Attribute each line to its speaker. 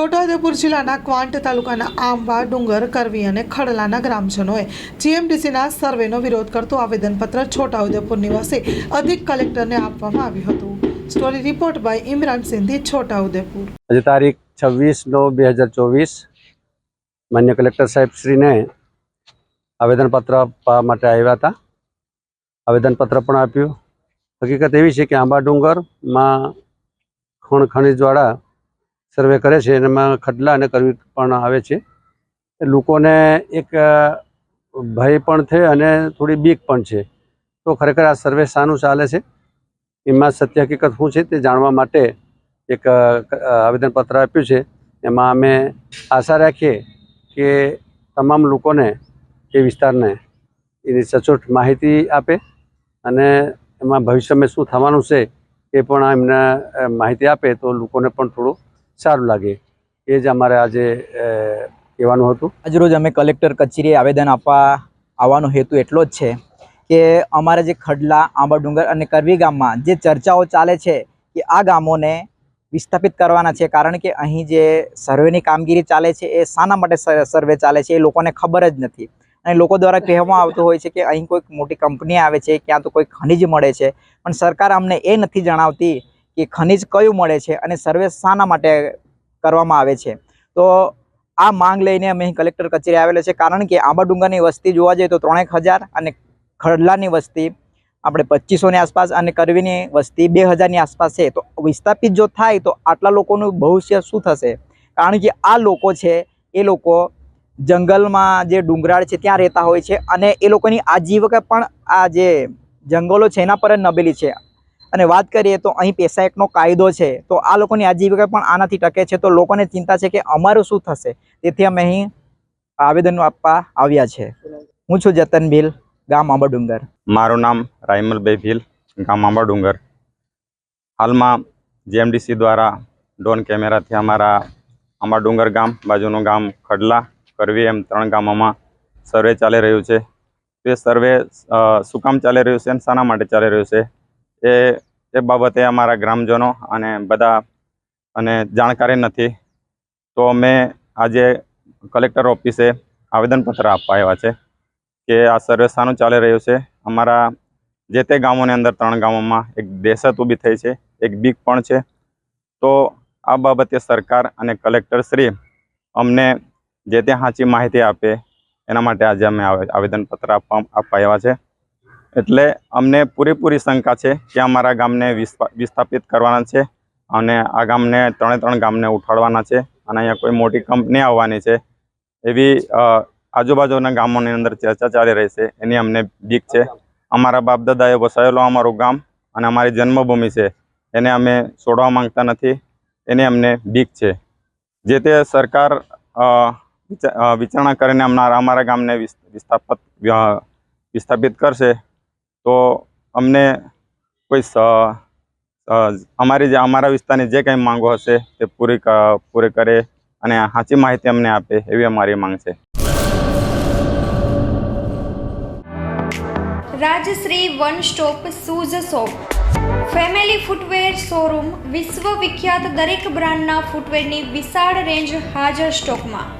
Speaker 1: છોટાઉદેપુર જિલ્લાના ક્વાંટ તાલુકાના આંબા, ડુંગર, કરવી અને ખડલાના ગ્રામજનોએ જીએમડીસીના સર્વેનો વિરોધ કરતું આવેદનપત્ર છોટાઉદેપુર નિવાસી અધિક કલેક્ટરને આપવામાં આવ્યું હતું. Story report by Imran Sindhi, Chhota Udaipur.
Speaker 2: આજે તારીખ છવ્વીસ નવ બે હજાર ચોવીસ માન્ય કલેક્ટર સાહેબશ્રીને આવેદનપત્ર આપવા માટે આવ્યા હતા. આવેદનપત્ર પણ આપ્યું. હકીકત એવી છે કે આંબા ડુંગરમાં ખણ ખનિજવાળા સર્વે કરે છે, એમાં ખડલા અને કરવી પણ આવે છે. લોકોને એક ભય પણ છે અને થોડી બીક પણ છે. તો ખરેખર આ સર્વે શાનું ચાલે છે? એમાં સત્ય હકીકત શું છે તે જાણવા માટે એક આવેદનપત્ર આપ્યું છે. એમાં અમે આશા રાખીએ કે તમામ લોકોને એ વિસ્તારને એની સચોટ માહિતી આપે અને એમાં ભવિષ્યમાં શું થવાનું છે એ પણ એમને માહિતી આપે તો લોકોને પણ થોડું સારું લાગે એ જ અમારે આજે કહેવાનું હતું.
Speaker 3: આજરોજ અમે કલેક્ટર કચેરીએ આવેદન આપવા આવવાનો હેતુ એટલો જ છે કે અમારા જે ખડલા આંબાડુંગર અને કરવી ગામમાં જે ચર્ચાઓ ચાલે છે કે આ ગામોને વિસ્થાપિત કરવાના છે. કારણ કે અહીં જે સર્વેની કામગીરી ચાલે છે એ શાના માટે સર્વે ચાલે છે એ લોકોને ખબર જ નથી. અને લોકો દ્વારા કહેવામાં આવતું હોય છે કે અહીં કોઈક મોટી કંપની આવે છે, ક્યાં તો કોઈ ખનીજ મળે છે. પણ સરકાર અમને એ નથી જણાવતી કે ખનિજ કયું મળે છે અને સર્વે શાના માટે કરવામાં આવે છે? તો આ માંગ લઈને અમે કલેક્ટર કચેરી આવેલા છે. કારણ કે આંબા ડુંગરની વસ્તી જોવા જઈએ તો ત્રણેક હજાર અને ખડલાની વસ્તી આપણે પચીસોની આસપાસ અને કરવીની વસ્તી બે હજારની આસપાસ છે. તો વિસ્થાપિત જો થાય તો આટલા લોકોનું ભવિષ્ય શું થશે? કારણ કે આ લોકો છે, એ લોકો જંગલમાં જે ડુંગરાળ છે ત્યાં રહેતા હોય છે અને એ લોકોની આજીવિકા પણ આ જે જંગલો છે એના પર જ નબેલી છે. અને વાત કરીએ તો અહીં પેશાયકનો કાયદો છે, તો આ લોકોની આજીવિકા પણ આનાથી ટકે છે, તો લોકોને ચિંતા છે કે અમારું શું થશે? તેથી અમે અહીં આવેદન આપવા આવ્યા છે. હું છું જતન ભીલ, ગામ આંબા ડુંગર
Speaker 4: મારું નામ રાયમલભાઈ ભીલ, ગામ આંબા ડુંગર હાલમાં જીએમડીસી દ્વારા ડ્રોન કેમેરાથી અમારા આંબા ડુંગર ગામ, બાજુનું ગામ ખડલા, કરવી એમ ત્રણ ગામોમાં સર્વે ચાલી રહ્યું છે. તે સર્વે શું કામ ચાલી રહ્યું છે અને શાના માટે ચાલી રહ્યું છે? એ એ બાબતે અમારા ગ્રામજનો અને બધા અને જાણકારી નથી. તો અમે આજે કલેક્ટર ઓફિસે આવેદનપત્ર આપવા આવ્યા છે કે આ સર્વે શાનું ચાલી રહ્યું છે. અમારા જે તે ગામોની અંદર ત્રણ ગામોમાં એક દહેશત ઊભી થઈ છે, એક બીક પણ છે. તો આ બાબતે સરકાર અને કલેક્ટરશ્રી અમને જે તે સાચી માહિતી આપે એના માટે આજે અમે આવે- આવેદનપત્ર આપવા આપવા આવ્યા છે. એટલે અમને પૂરેપૂરી શંકા છે કે અમારા ગામને વિસ્થાપિત કરવાના છે અને આ ગામને ત્રણે ત્રણ ગામને ઉઠાડવાના છે અને અહીંયા કોઈ મોટી કંપની આવવાની છે. એવી આજુબાજુના ગામોની અંદર ચર્ચા ચાલી રહી છે. એની અમને બીક છે. અમારા બાપ દાદાએ વસાવેલું અમારું ગામ અને અમારી જન્મભૂમિ છે. એને અમે છોડવા માંગતા નથી. એની અમને બીક છે. જે તે સરકાર વિચારણા કરીને અમારા અમારા ગામને વિસ- વિસ્થાપિત વિસ્થાપિત કરશે તો અમને કોઈ અમારી જે, અમારા વિસ્તારની જે કંઈ માંગો હશે તે પૂરી પૂરી કરે અને સાચી માહિતી અમને આપે એવી અમારી માંગ છે.
Speaker 5: Rajshree one stop shoes shop. Family footwear showroom વિશ્વ વિખ્યાત દરેક બ્રાન્ડના ફૂટવેરની વિશાળ રેન્જ હાજર સ્ટોકમાં.